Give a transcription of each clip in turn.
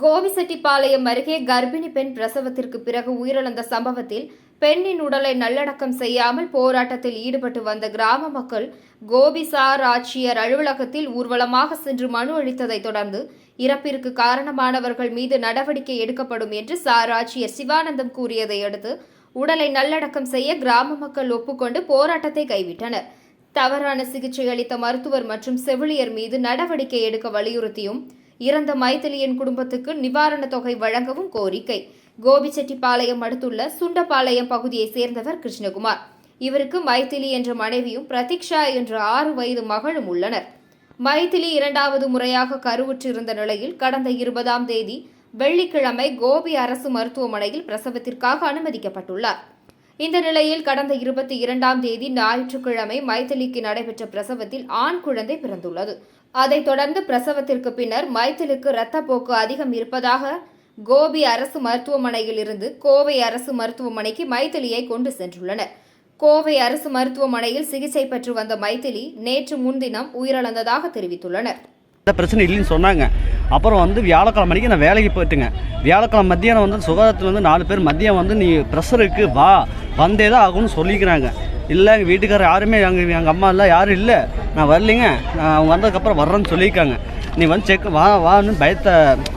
கோபிசெட்டிப்பாளையம் அருகே கர்ப்பிணி பெண் பிரசவத்திற்கு பிறகு உயிரிழந்த சம்பவத்தில் பெண்ணின் உடலை நல்லடக்கம் செய்யாமல் போராட்டத்தில் ஈடுபட்டு வந்த கிராம மக்கள் கோபி சார் ஆட்சியர் அலுவலகத்தில் ஊர்வலமாக சென்று மனு அளித்ததைத் தொடர்ந்து இறப்பிற்கு காரணமானவர்கள் மீது நடவடிக்கை எடுக்கப்படும் என்று சார் ஆட்சியர் சிவானந்தம் கூறியதை அடுத்து உடலை நல்லடக்கம் செய்ய கிராம மக்கள் ஒப்புக்கொண்டு போராட்டத்தை கைவிட்டனர். தவறான சிகிச்சை அளித்த மருத்துவர் மற்றும் செவிலியர் மீது நடவடிக்கை எடுக்க வலியுறுத்தியும் இறந்த மைதிலியின் குடும்பத்துக்கு நிவாரணத் தொகை வழங்கவும் கோரிக்கை. கோபிச்செட்டிப்பாளையம் அடுத்துள்ள சுண்டபாளையம் பகுதியைச் சேர்ந்தவர் கிருஷ்ணகுமார். இவருக்கு மைதிலி என்ற மனைவியும் பிரதீக்ஷா என்ற ஆறு வயது மகளும் உள்ளனர். மைதிலி இரண்டாவது முறையாக கருவுற்றிருந்த நிலையில் கடந்த இருபதாம் தேதி வெள்ளிக்கிழமை கோபி அரசு மருத்துவமனையில் பிரசவத்திற்காக அனுமதிக்கப்பட்டுள்ளார். இந்த நிலையில் கடந்த இருபத்தி இரண்டாம் தேதி ஞாயிற்றுக்கிழமை மைத்திலிக்கு நடைபெற்ற பிரசவத்தில் ஆண் குழந்தை பிறந்துள்ளது. அதைத் தொடர்ந்து பிரசவத்திற்கு பின்னர் மைத்திலுக்கு இரத்தப்போக்கு அதிகம் இருப்பதாக கோபி அரசு மருத்துவமனையில் இருந்து கோவை அரசு மருத்துவமனைக்கு மைத்திலியை கொண்டு சென்றுள்ளனர். கோவை அரசு மருத்துவமனையில் சிகிச்சை பெற்று வந்த மைத்திலி நேற்று முன்தினம் உயிரிழந்ததாக தெரிவித்துள்ளனர். பிரச்சனை இல்லைன்னு சொன்னாங்க. அப்புறம் வந்து வியாழக்கிழமை மணிக்கு நான் வேலைக்கு போயிட்டுங்க. வியாழக்கிழமை மத்தியானம் வந்து சுகாதாரத்தில் வந்து நாலு பேர் மதியம் வந்து நீ ப்ரெஷருக்கு வா. வந்தே தான் ஆகும்னு சொல்லிக்கிறாங்க. இல்லை எங்கள் வீட்டுக்காரர் யாருமே எங்கள் எங்கள் அம்மா இல்லை யாரும் இல்லை. நான் வரலைங்க. நான் அவங்க வந்ததுக்கப்புறம் வர்றேன்னு சொல்லியிருக்காங்க. நீ வந்து செக் வா வான்னு பயத்தை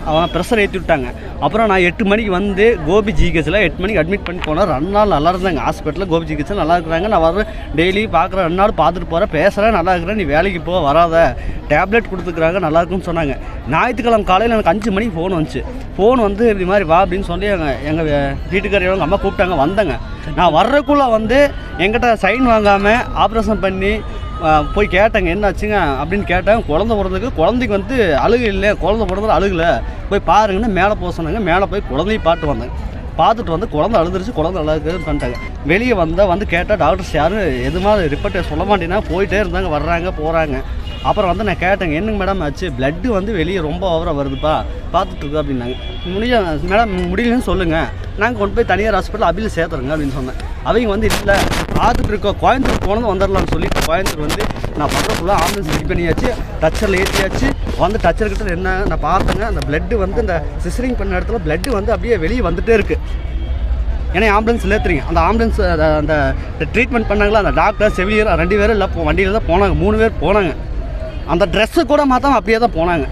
அவன் ப்ரெஷர் ஏற்றி விட்டாங்க. அப்புறம் நான் எட்டு மணிக்கு வந்து கோபி ஜிஹெச்சில் எட்டு மணிக்கு அட்மிட் பண்ணி போனேன். ரெண்டு நாள் நல்லா இருந்தாங்க. ஹாஸ்பிட்டலில் கோபி ஜிஹெச்சில் நல்லா இருக்கிறாங்க. நான் வர டெய்லி பார்க்குறேன். ரெண்டு நாள் பார்த்துட்டு போகிறேன் பேசுகிறேன் நல்லா இருக்கிறேன். நீ வேலைக்கு போக வராத. டேப்லெட் கொடுத்துக்குறாங்க. நல்லா இருக்குன்னு சொன்னாங்க. ஞாயிற்றுக்கிழமை காலையில் எனக்கு அஞ்சு மணிக்கு ஃபோன் வந்துச்சு. ஃபோன் வந்து இப்படி மாதிரி வா அப்படின்னு சொல்லி எங்கள் எங்கள் வீட்டுக்காரங்க எங்கள் அம்மா கூப்பிட்டாங்க வந்தேங்க. நான் வர்றதுக்குள்ளே வந்து எங்கிட்ட சைன் வாங்காமல் ஆப்ரேஷன் பண்ணி போய் கேட்டேங்க என்னாச்சுங்க அப்படின்னு கேட்டேன். குழந்த பிறந்ததுக்கு குழந்தைக்கு வந்து அழுகு இல்லை குழந்த பிறந்தது அழுகல. போய் பாருங்கன்னு மேலே போக சொன்னாங்க. மேலே போய் குழந்தைய பாட்டு வந்தேன். பார்த்துட்டு வந்து குழந்தை அழுதுருச்சு குழந்தை அழுகுதுன்னு பண்ணிட்டாங்க. வெளியே வந்தால் வந்து கேட்டால் டாக்டர்ஸ் யாரும் எதுவுமே ரிப்போர்ட்டை சொல்ல மாட்டேன்னா போயிட்டே இருந்தாங்க வர்றாங்க போகிறாங்க அப்புறம் வந்து நான் கேட்டேங்க என்னங்க மேடம் ஆச்சு? பிளட்டு வந்து வெளியே ரொம்ப ஓவராக வருதுப்பா. பார்த்துட்ருக்கோம் அப்படின்னாங்க. முடிய மேடம் முடியலன்னு சொல்லுங்கள் நாங்கள் கொண்டு போய் தனியார் ஹாஸ்பிட்டல் அபியில் சேர்த்துறோங்க அப்படின்னு சொன்னேன். அவங்க வந்து இல்லை பார்த்துட்டு இருக்கோம். கோயம்புத்தூர் போனது வந்துடலாம்னு சொல்லிட்டு கோயம்புத்தூர் வந்து நான் பண்ணுற ஆம்புலன்ஸ் ரெடி பண்ணியாச்சு. டச்சரில் ஏற்றியாச்சு வந்து டச்சர் கிட்ட என்ன நான் பார்த்தேங்க. அந்த பிளட்டு வந்து இந்த சிஸ்டரிங் பண்ண இடத்துல பிளட்டு வந்து அப்படியே வெளியே வந்துட்டே இருக்குது ஏன்னா ஆம்புலன்ஸ் ஏற்றுறீங்க அந்த ஆம்புலன்ஸ் அந்த ட்ரீட்மெண்ட் பண்ணாங்களா? அந்த டாக்டர் செவிலியர் ரெண்டு பேரும் இல்லை வண்டியில் தான் போனாங்க. மூணு பேர் போனாங்க. அந்த ட்ரெஸ்ஸு கூட மாற்றாம அப்படியே தான் போனாங்க.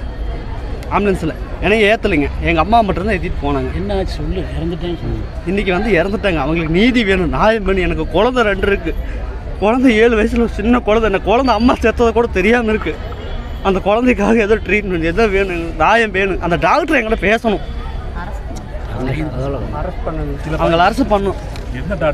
ஆம்புலன்ஸில் ஏன்னா ஏற்றலைங்க எங்கள் அம்மா மட்டும்தான் ஏற்றிட்டு போனாங்க. என்ன ஆச்சு? சொல்லு. இறந்துட்டேன்னு சொல்லு. இன்றைக்கி வந்து இறந்துட்டாங்க. அவங்களுக்கு நீதி வேணும். நியாயம் வேணும் எனக்கு குழந்தை ரெண்டு இருக்குது குழந்தை ஏழு வயசில் சின்ன குழந்தை. அந்த குழந்தை அம்மா செத்ததை கூட தெரியாமல் இருக்குது அந்த குழந்தைக்காக ஏதோ ட்ரீட்மெண்ட் ஏதோ வேணும். நியாயம் வேணும். அந்த டாக்டர் எங்கிட்ட பேசணும். அவங்கள அரசு பண்ணும் என்ன டாக்டர்